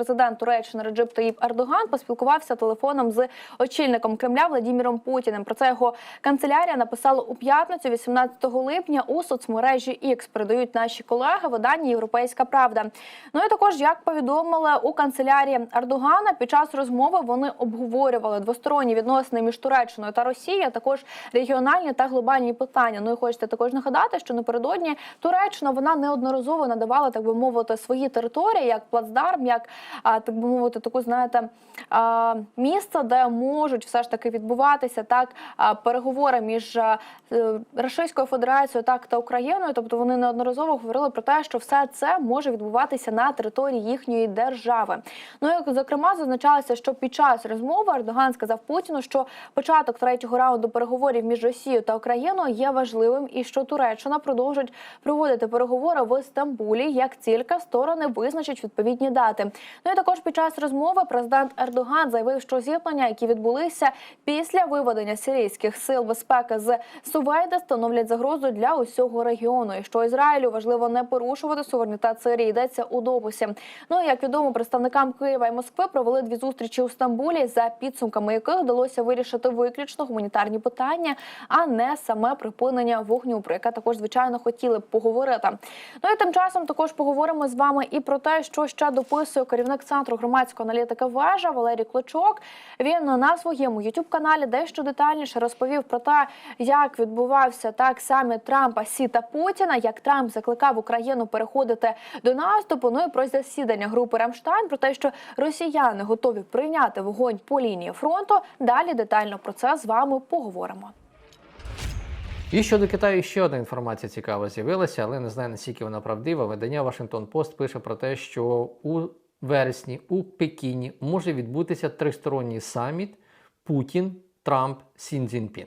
президент Туреччини Реджеп Таїп Ердоган поспілкувався телефоном з очільником Кремля Владіміром Путіним. Про це його канцелярія написала у п'ятницю, 18 липня, у соцмережі X. Передають наші колеги видання Європейська Правда. Ну і також, як повідомили у канцелярії Ердогана, під час розмови вони обговорювали двосторонні відносини між Туреччиною та Росією, а також регіональні та глобальні питання. Ну і хочете також нагадати, що напередодні Туреччина вона неодноразово надавала, так би мовити, свої території як плацдарм, як так би мовити, таку знаєте місце, де можуть все ж таки відбуватися так переговори між е, Російською Федерацією так та Україною. Тобто вони неодноразово говорили про те, що все це може відбуватися на території їхньої держави. Ну як зокрема зазначалося, що під час розмови Ердоган сказав Путіну, що початок третього раунду переговорів між Росією та Україною є важливим, і що Туреччина продовжить проводити переговори в Стамбулі, як тільки сторони визначать відповідні дати. Ну і також під час розмови президент Ердоган заявив, що зіткнення, які відбулися після виведення сирійських сил безпеки з Сувейда, становлять загрозу для усього регіону. І що Ізраїлю важливо не порушувати суверенітет Сирії. Йдеться у дописі. Ну і як відомо, представникам Києва і Москви провели дві зустрічі у Стамбулі, за підсумками яких вдалося вирішити виключно гуманітарні питання, а не саме припинення вогню, про яке також звичайно хотіли б поговорити. Ну і тим часом також поговоримо з вами і про те, що ще дописує керівник центру громадської аналітики вежа Валерій Клочок. Він на своєму youtube каналі дещо детальніше розповів про те, як відбувався так саміт Трампа Сі та Путіна, як Трамп закликав Україну переходити до наступу. Ну і про засідання групи Рамштайн, про те, що росіяни готові прийняти вогонь по лінії фронту. Далі детально про це з вами поговоримо. І щодо Китаю ще одна інформація цікава з'явилася, але не знаю наскільки вона правдива. Видання Вашингтон Пост пише про те, що у вересні у Пекіні може відбутися тристоронній саміт Путін, Трамп, Сін Цзіньпін.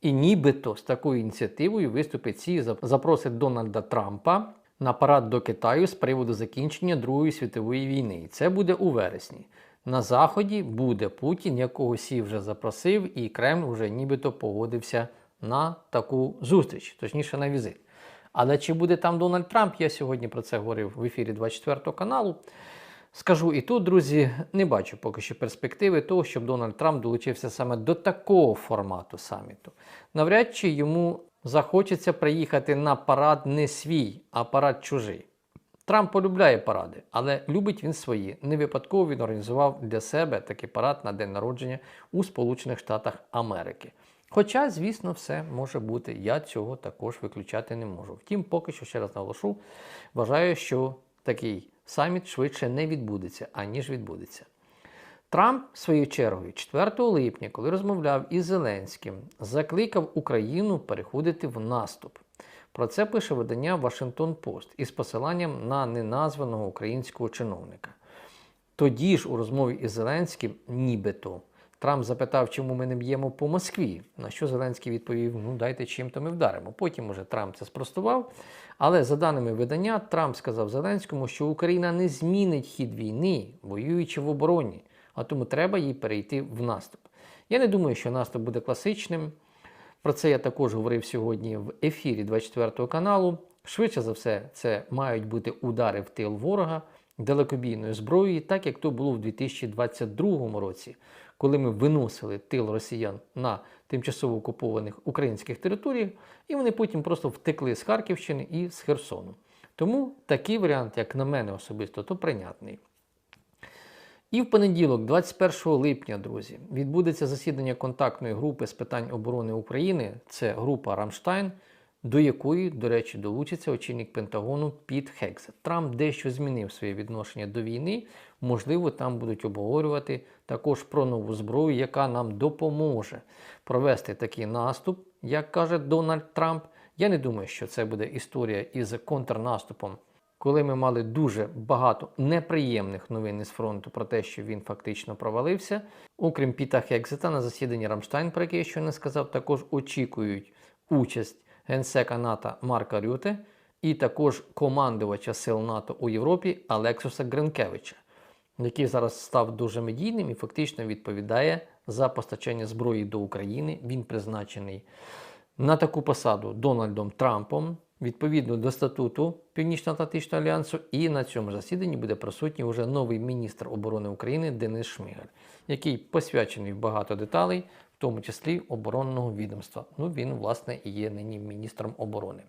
І нібито з такою ініціативою виступить Сі, запросить Дональда Трампа на парад до Китаю з приводу закінчення Другої світової війни. І це буде у вересні. На заході буде Путін, якого Сі вже запросив, і Кремль вже нібито погодився на таку зустріч, точніше на візит. Але чи буде там Дональд Трамп? Я сьогодні про це говорив в ефірі 24 каналу. Скажу і тут, друзі, не бачу поки що перспективи того, щоб Дональд Трамп долучився саме до такого формату саміту. Навряд чи йому захочеться приїхати на парад не свій, а парад чужий. Трамп полюбляє паради, але любить він свої. Не випадково він організував для себе такий парад на день народження у Сполучених Штатах Америки. Хоча, звісно, все може бути. Я цього також виключати не можу. Втім, поки що ще раз наголошу, вважаю, що такий саміт швидше не відбудеться, аніж відбудеться. Трамп, своєю чергою, 4 липня, коли розмовляв із Зеленським, закликав Україну переходити в наступ. Про це пише видання Вашингтон Пост із посиланням на неназваного українського чиновника. Тоді ж у розмові із Зеленським, нібито, Трамп запитав, чому ми не б'ємо по Москві. На що Зеленський відповів: ну дайте чим-то ми вдаримо. Потім уже Трамп це спростував. Але за даними видання, Трамп сказав Зеленському, що Україна не змінить хід війни, воюючи в обороні, а тому треба їй перейти в наступ. Я не думаю, що наступ буде класичним. Про це я також говорив сьогодні в ефірі 24 каналу. Швидше за все, це мають бути удари в тил ворога далекобійною зброєю, так як то було в 2022 році, коли ми виносили тил росіян на тимчасово окупованих українських територіях, і вони потім просто втекли з Харківщини і з Херсону. Тому такий варіант, як на мене особисто, то прийнятний. І в понеділок, 21 липня, друзі, відбудеться засідання контактної групи з питань оборони України. Це група Рамштайн, до якої, до речі, долучиться очільник Пентагону Піт Хексет. Трамп дещо змінив своє відношення до війни. Можливо, там будуть обговорювати також про нову зброю, яка нам допоможе провести такий наступ, як каже Дональд Трамп. Я не думаю, що це буде історія із контрнаступом коли ми мали дуже багато неприємних новин із фронту про те, що він фактично провалився. Окрім Піта Хексета на засіданні Рамштайн, про яке я ще не сказав, також очікують участь генсека НАТО Марка Рюте і також командувача сил НАТО у Європі Алексуса Гринкевича, який зараз став дуже медійним і фактично відповідає за постачання зброї до України. Він призначений на таку посаду Дональдом Трампом. відповідно до статуту Північно-Атлантичного альянсу. І на цьому засіданні буде присутній уже новий міністр оборони України Денис Шмигаль, який посвячений в багато деталей, тому числі оборонного відомства. Ну він, власне, і є нині міністром оборони.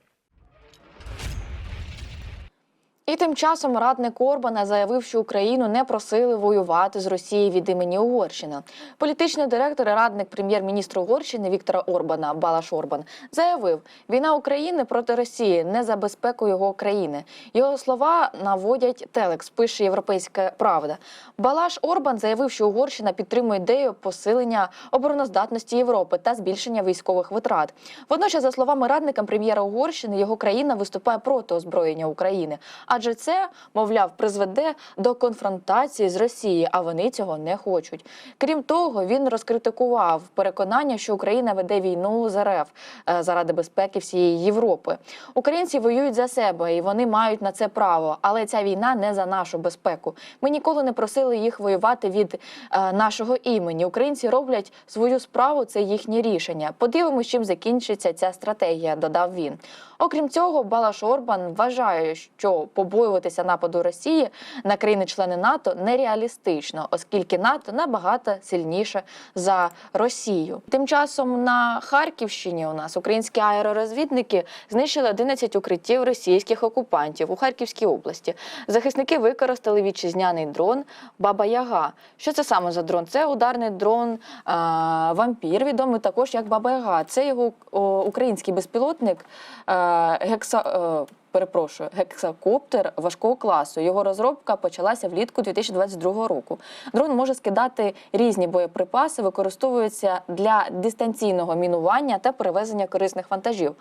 І тим часом радник Орбана заявив, що Україну не просили воювати з Росією від імені Угорщини. Політичний директор і радник прем'єр-міністра Угорщини Віктора Орбана Балаш Орбан заявив, війна України проти Росії не за безпеку його країни. Його слова наводять Телекс, пише Європейська Правда. Балаш Орбан заявив, що Угорщина підтримує ідею посилення обороноздатності Європи та збільшення військових витрат. Водночас, за словами радника прем'єра Угорщини, його країна виступає проти озброєння України, адже це, мовляв, призведе до конфронтації з Росією, а вони цього не хочуть. Крім того, він розкритикував переконання, що Україна веде війну з РФ е, заради безпеки всієї Європи. Українці воюють за себе і вони мають на це право, але ця війна не за нашу безпеку. Ми ніколи не просили їх воювати від е, нашого імені. Українці роблять свою справу, це їхнє рішення. Подивимось, чим закінчиться ця стратегія, додав він. Окрім цього, Балаш Орбан вважає, що побоюватися нападу Росії на країни-члени НАТО нереалістично, оскільки НАТО набагато сильніше за Росію. Тим часом на Харківщині у нас українські аеророзвідники знищили 11 укриттів російських окупантів у Харківській області. Захисники використали вітчизняний дрон Баба Яга. Що це саме за дрон? Це ударний дрон а, вампір, відомий також як Баба Яга. Це його о, український безпілотник е, гекса. е, Перепрошую, гексакоптер важкого класу. Його розробка почалася влітку 2022 року. Дрон може скидати різні боєприпаси, використовується для дистанційного мінування та перевезення корисних вантажів.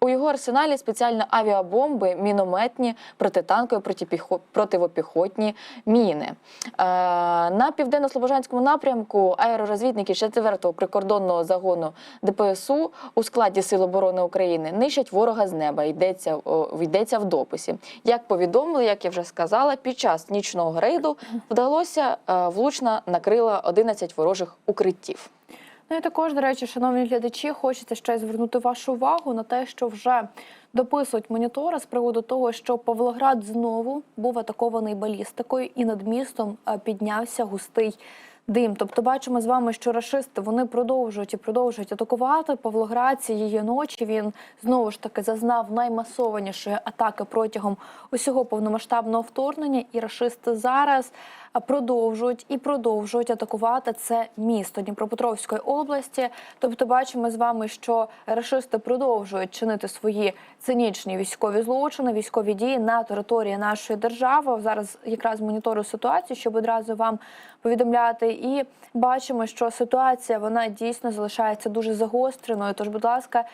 У його арсеналі спеціальні авіабомби, мінометні, протитанкові, противопіхотні міни. Е, на південно-слобожанському напрямку аеророзвідники 4-го прикордонного загону ДПСУ у складі Сил оборони України нищать ворога з неба. Йдеться, йдеться в дописі. Як повідомили, як я вже сказала, під час нічного рейду вдалося е, влучно накрила 11 ворожих укриттів. Ну і також, до речі, шановні глядачі, хочеться ще звернути вашу увагу на те, що вже дописують монітори з приводу того, що Павлоград знову був атакований балістикою, і над містом е, піднявся густий. Дим, тобто бачимо з вами, що рашисти вони продовжують і продовжують атакувати Павлоград цієї ночі. Він знову ж таки зазнав наймасованішої атаки протягом усього повномасштабного вторгнення. І рашисти зараз продовжують і продовжують атакувати це місто Дніпропетровської області. Тобто, бачимо з вами, що рашисти продовжують чинити свої цинічні військові злочини, військові дії на території нашої держави. Зараз якраз моніторю ситуацію, щоб одразу вам повідомляти. І бачимо, що ситуація вона дійсно залишається дуже загостреною. Тож, будь ласка,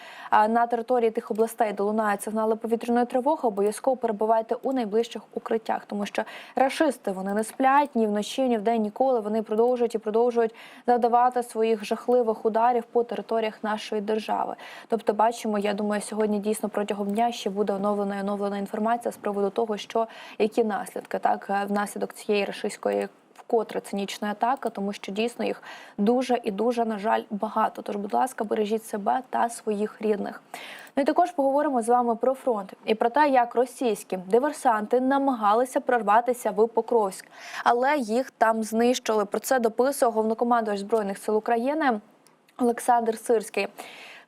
на території тих областей, де лунають сигнали повітряної тривоги, обов'язково перебувайте у найближчих укриттях, тому що рашисти вони не сплять ні вночі, ні вдень, ніколи. Вони продовжують і продовжують завдавати своїх жахливих ударів по територіях нашої держави. Тобто, бачимо, я думаю, сьогодні дійсно протягом дня ще буде оновлена і оновлена інформація з приводу того, що які наслідки так внаслідок цієї рашистської вкотре цинічної атаки, тому що дійсно їх дуже і дуже на жаль багато. Тож, будь ласка, бережіть себе та своїх рідних. Ну і також поговоримо з вами про фронт і про те, як російські диверсанти намагалися прорватися в Покровськ, але їх там знищили. Про це дописує головнокомандувач збройних сил України Олександр Сирський.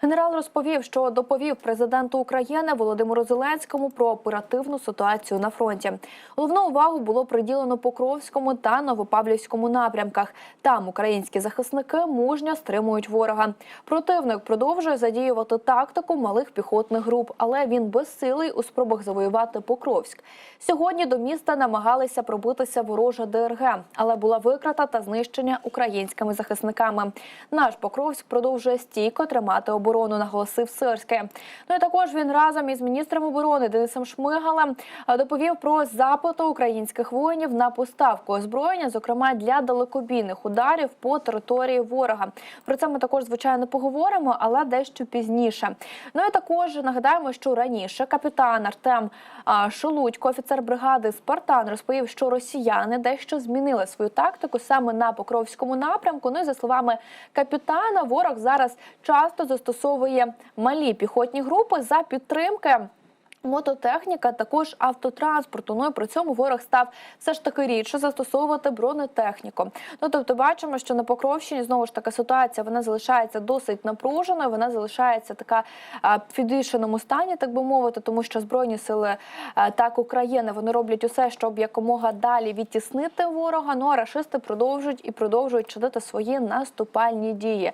Генерал розповів, що доповів президенту України Володимиру Зеленському про оперативну ситуацію на фронті. Головну увагу було приділено Покровському та Новопавлівському напрямках. Там українські захисники мужньо стримують ворога. Противник продовжує задіювати тактику малих піхотних груп, але він безсилий у спробах завоювати Покровськ. Сьогодні до міста намагалися пробитися ворожа ДРГ, але була викрата та знищення українськими захисниками. Наш Покровськ продовжує стійко тримати оборону, наголосив Сирський. Ну і також він разом із міністром оборони Денисом Шмигалем е, доповів про запити українських воїнів на поставку озброєння, зокрема для далекобійних ударів по території ворога. Про це ми також звичайно поговоримо, але дещо пізніше. Ну і також нагадаємо, що раніше капітан Артем а, Шелудько, офіцер бригади Спартан, розповів, що росіяни дещо змінили свою тактику саме на Покровському напрямку. Ну і за словами капітана, ворог зараз часто застосовує малі піхотні групи за підтримки. Мототехніка, також автотранспорту. Ну і при цьому ворог став все ж таки рідше застосовувати бронетехніку. Ну тобто, бачимо, що на Покровщині знову ж таки ситуація вона залишається досить напруженою. Вона залишається така в підвішеному стані, так би мовити, тому що збройні сили а, так України вони роблять усе, щоб якомога далі відтіснити ворога. Ну а рашисти продовжують і продовжують чинити свої наступальні дії.